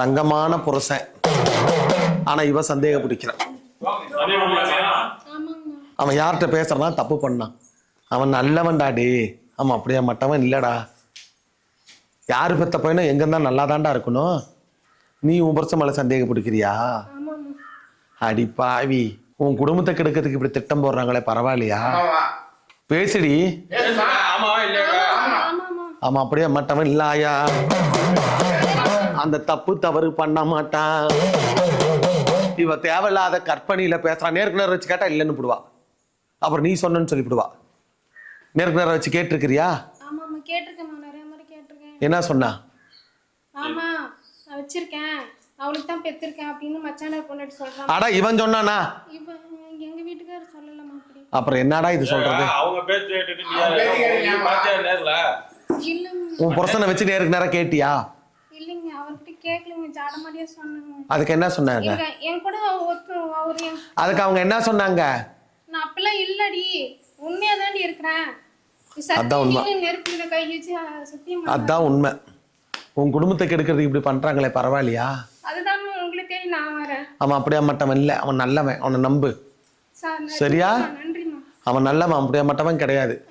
தங்கமான புருஷன். ஆனா இவ சந்தேக பிடிக்கிறான். அவன் யார்கிட்ட பேசுறானா தப்பு பண்ணான் அவன் நல்லவன்டா டே. அவன் அப்படியே மட்டவன் இல்லடா. யாரு பெத்த பையனும் எங்க இருந்தா நல்லா தான்டா இருக்கணும். நீ உன் புருஷன் மேல சந்தேகம் பிடிக்கிறியா? அடி பாவி உன் குடும்பத்தை கெடுக்கிறதுக்கு இப்படி திட்டம் போடுறாங்களே பரவாயில்லையா? பேசுடி. ஆமா அப்படியே மட்டவன் இல்லாயா? அந்த தப்பு தவறு பண்ண மாட்டான் இவ தேவையில்லாத கற்பனையில பேசுறான் நேருக்கு நேரம் வச்சு கேட்டா இல்லைன்னு போடுவா. அப்புறம் நீ சொன்னன்னு சொல்லிவிடுவா நேருக்கு நேரம் வச்சு கேட்டிருக்கிறியா? என்ன சொன்னா? ஆமா நான் வச்சிருக்கேன். அவளுக்கு தான் பெத்திருக்கேன் அப்படின்னு மச்சான பொண்ணாட்டி சொல்றான். அடா இவன் சொன்னானா? இவ எங்க வீட்டுக்காரர் சொல்லலம்மா அப்படி. அப்புறம் என்னடா இது சொல்றது? அவங்க பேச்சு கேட்டுட்டு நீ பாத்தியா நேர்ல? உன் புருஷனை வச்சு நேருக்கு நேரம் கேட்டியா? அதுக்கு என்ன சொன்னாங்க? அதுக்கு அவங்க என்ன சொன்னாங்க? நான் அப்பெல்லாம் இல்லடி உண்மையா தாண்டி இருக்கிறேன். நீ அதான் உண்மை. அதான் உண்மை. உன் குடும்பத்தை கெடுக்கிறதுக்கு இப்படி பண்றாங்களே பரவாயில்லையா? அதுதான் உங்களை தேடி நான் வரேன். அவன் அப்படியே மட்டவன் இல்லை அவன் நல்லவன் அவனை நம்பு. சார் சரியா? அவன் நல்லவன் அப்படியே மட்டவன் கிடையாது.